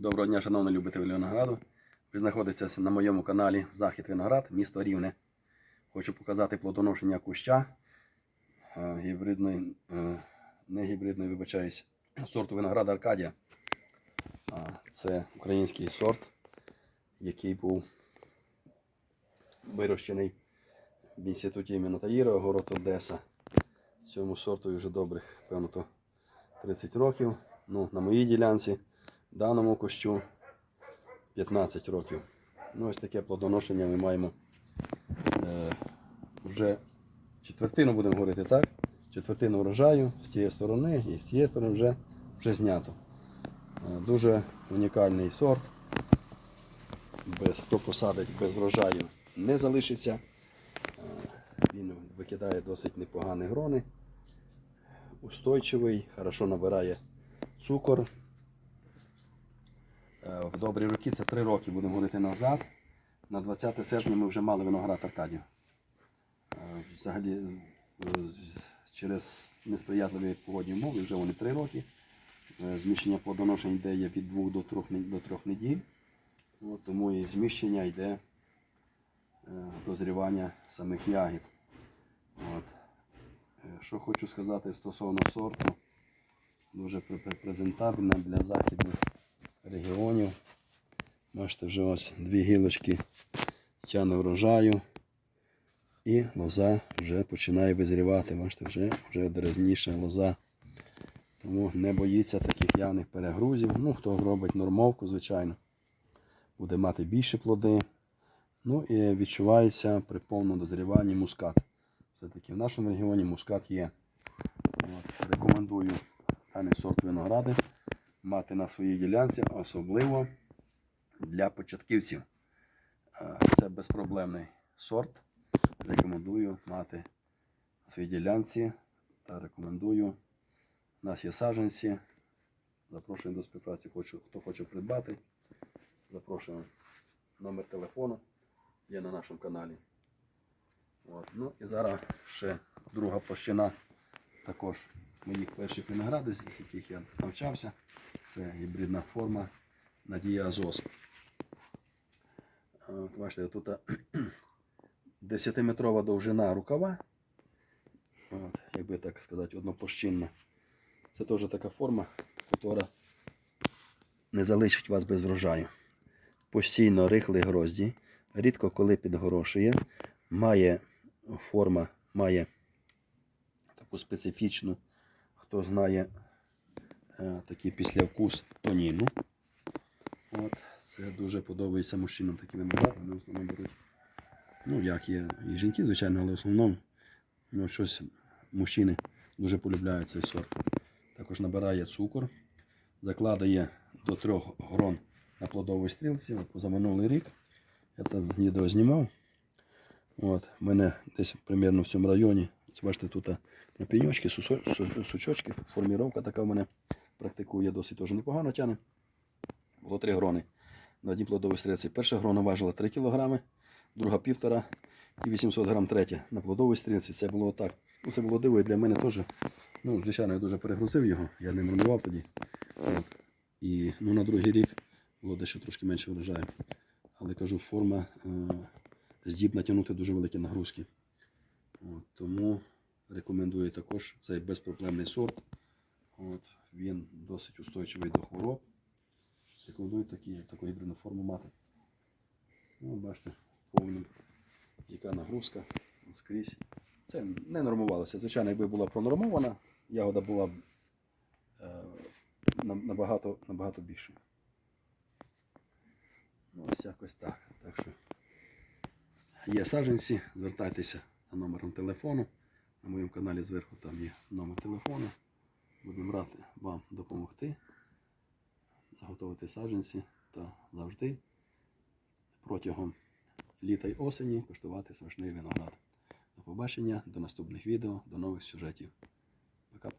Доброго дня, шановні любителі винограду. Ви знаходитеся на моєму каналі Захід Виноград, місто Рівне. Хочу показати плодоношення куща е, гібридної, е, не гібридної, вибачаюсь, сорту винограда Аркадія. Це український сорт, який був вирощений в інституті імені Таїра, город Одеса. Цьому сорту вже добрих, певно, 30 років. Ну, на моїй ділянці, даному кущу 15 років. Ну, ось таке плодоношення ми маємо е, вже четвертину, будемо говорити так. Четвертину врожаю з цієї сторони і з цієї сторони вже, вже знято. Е, дуже унікальний сорт. Без, хто посадить без врожаю не залишиться. Е, Він викидає досить непогані грони. Устойчивий, хорошо набирає цукор. В добрі роки це 3 роки, будемо говорити назад. На 20 серпня ми вже мали виноград Аркадію. Е, Взагалі е, через несприятливі погодні умови вже вони 3 роки. Е, Зміщення плодоношень йде від 2 до 3, до 3 неділь. От, тому і зміщення йде дозрівання самих ягід. От. Що хочу сказати стосовно сорту, дуже пре- пре- презентабельна для західних регіонів. Бачите, вже ось дві гілочки тягне врожаю. І лоза вже починає визрівати. Бачите, вже, вже деревніша лоза. Тому не боїться таких явних перегрузів. Ну, хто робить нормовку, звичайно, буде мати більше плоди. Ну і відчувається при повному дозріванні мускат. Все-таки в нашому регіоні мускат є. От, рекомендую даний сорт виногради мати на своїй ділянці, особливо для початківців. Е, Це безпроблемний сорт. Рекомендую мати на своїй ділянці та рекомендую. У нас є саджанці. Запрошуємо до співпраці, хочу, хто хоче придбати. Запрошуємо номер телефону. Є на нашому каналі. От. Ну і зараз ще друга площина також моїх перших виноградів, яких я навчався. Це гібридна форма Надія Азос. От, бачите, тут 10-метрова довжина рукава. От, як так сказати, одноплощинна. Це теж така форма, яка не залишить вас без врожаю. Постійно рихлі грозді, рідко коли підгорошує, має форма, має таку специфічну, хто знає е, такий післявкус тоніну. От, це дуже подобається мужчинам такі виноград, вони в основному беруть. Ну, як є і жінки, звичайно, але в основному ну, щось мужчини дуже полюбляють цей сорт. Також набирає цукор, закладає до трьох грон на плодовій стрілці. От, за минулий рік я там відео знімав. От, мене десь примерно в цьому районі. Бачите, тут на пеньочки, сучочки, форміровка така в мене практикує досить теж непогано тяне. Було три грони на одній плодовій стрілці. Перша грона важила 3 кг, друга півтора і 800 грам третя на плодовій стрілці. Це було так. Ну, це було диво і для мене теж. Ну, звичайно, я дуже перегрузив його, я не нормував тоді. От. І ну, на другий рік було дещо трошки менше врожаю. Але кажу, форма е, здібна тягнути дуже великі нагрузки. От, тому рекомендую також цей безпроблемний сорт. От, він досить устойчивий до хвороб. Рекомендую такі, таку гібридну форму мати. Ну, бачите, повним, яка нагрузка скрізь. Це не нормувалося. Звичайно, якби була пронормована, ягода була б е, набагато, набагато більшою. Ну, ось якось так. Так що є саджанці, звертайтеся за номером телефону. На моєму каналі зверху там є номер телефону. Будемо раді вам допомогти заготовити саджанці та завжди протягом літа й осені куштувати смачний виноград. До побачення, до наступних відео, до нових сюжетів.